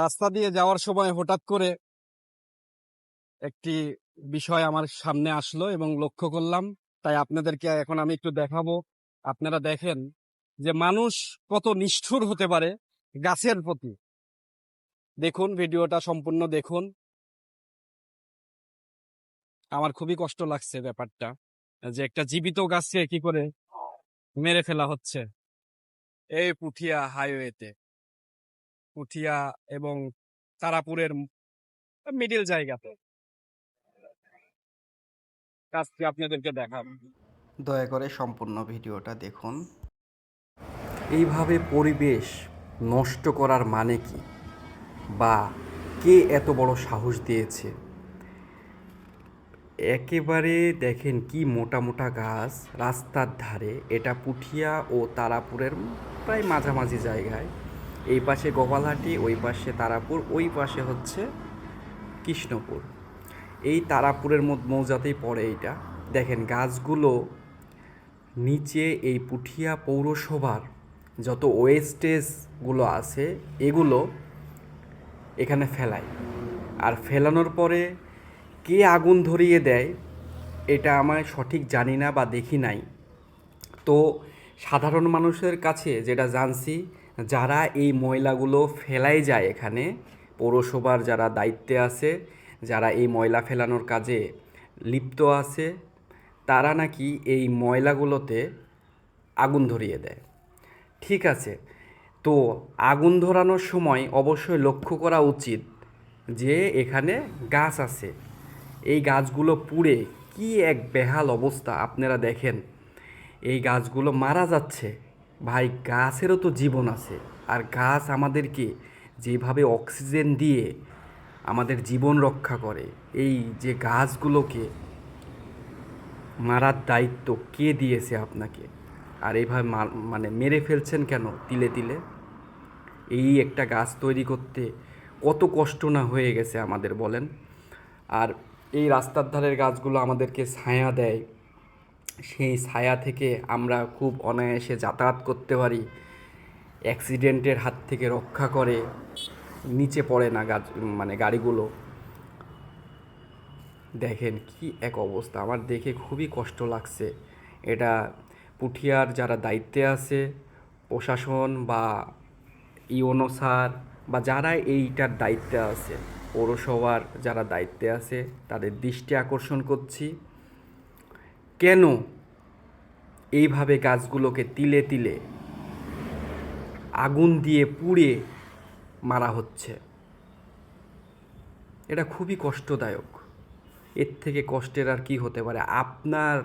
রাস্তা দিয়ে যাওয়ার সময় হঠাৎ করে একটি বিষয় আমার সামনে আসলো এবং লক্ষ্য করলাম। তাই আপনাদেরকে এখন আমি একটু দেখাবো। আপনারা দেখেন যে মানুষ কত নিষ্ঠুর হতে পারে গাছের প্রতি। দেখুন, ভিডিওটা সম্পূর্ণ দেখুন। আমার খুবই কষ্ট লাগছে ব্যাপারটা, যে একটা জীবিত গাছকে কি করে মেরে ফেলা হচ্ছে। এই পুঠিয়া হাইওয়েতে পুঠিয়া এবং তারাপুরের মিডিল জায়গাতে। কাজটি আপনাদেরকে দেখাবো? দয়া করে সম্পূর্ণ ভিডিওটা দেখুন। এইভাবে পরিবেশ নষ্ট করার মানে কি? বা কে এত বড় সাহস দিয়েছে? একেবারে দেখেন কি মোটা মোটা গাছ রাস্তার ধারে। এটা পুঠিয়া ও তারাপুরের প্রায় মাঝামাঝি জায়গায়। এই পাশে গোপালহাটি, ওই পাশে তারাপুর, ওই পাশে হচ্ছে কৃষ্ণপুর। এই তারাপুরের মৌজাতেই পড়ে এইটা। দেখেন গাছগুলো নিচে এই পুঠিয়া পৌরসভার যত ওয়েস্টেজগুলো আছে, এগুলো এখানে ফেলায়। আর ফেলানোর পরে কে আগুন ধরিয়ে দেয়, এটা আমার সঠিক জানি না বা দেখি নাই। তো সাধারণ মানুষের কাছে যেটা জানছি যারা এই ময়লাগুলো ফেলাই যায় এখানে, পৌরসভার যারা দায়িত্বে আছে, যারা এই ময়লা ফেলানোর কাজে লিপ্ত আছে, তারা নাকি এই ময়লাগুলোতে আগুন ধরিয়ে দেয়। ঠিক আছে, তো আগুন ধরানোর সময় অবশ্যই লক্ষ্য করা উচিত যে এখানে গাছ আছে। এই গাছগুলো পুড়ে কি এক বেহাল অবস্থা আপনারা দেখেন। এই গাছগুলো মারা যাচ্ছে। ভাই, গাছেরও তো জীবন আছে। আর গাছ আমাদেরকে যেভাবে অক্সিজেন দিয়ে আমাদের জীবন রক্ষা করে, এই যে গাছগুলোকে মারার দায়িত্ব কে দিয়েছে আপনাকে? আর এইভাবে মানে মেরে ফেলছেন কেন তিলে তিলে? এই একটা গাছ তৈরি করতে কত কষ্ট না হয়ে গেছে আমাদের, বলেন। আর এই রাস্তার ধারের গাছগুলো আমাদেরকে ছায়া দেয়। সেই ছায়া থেকে আমরা খুব অনায়াসে যাতায়াত করতে পারি। অ্যাক্সিডেন্টের হাত থেকে রক্ষা করে, নিচে পড়ে না গাছ মানে গাড়িগুলো। দেখেন কি এক অবস্থা, আমার দেখে খুবই কষ্ট লাগছে। এটা পুঠিয়ার যারা দায়িত্বে আছে, প্রশাসন বা ইওনো স্যার বা যারা এইটার দায়িত্বে আছে, পৌরসভার যারা দায়িত্বে আছে, তাদের দৃষ্টি আকর্ষণ করছি। কেন এইভাবে গাছগুলোকে তিলে তিলে আগুন দিয়ে পুড়ে মারা হচ্ছে? এটা খুবই কষ্টদায়ক। এর থেকে কষ্টের আর কি হতে পারে? আপনার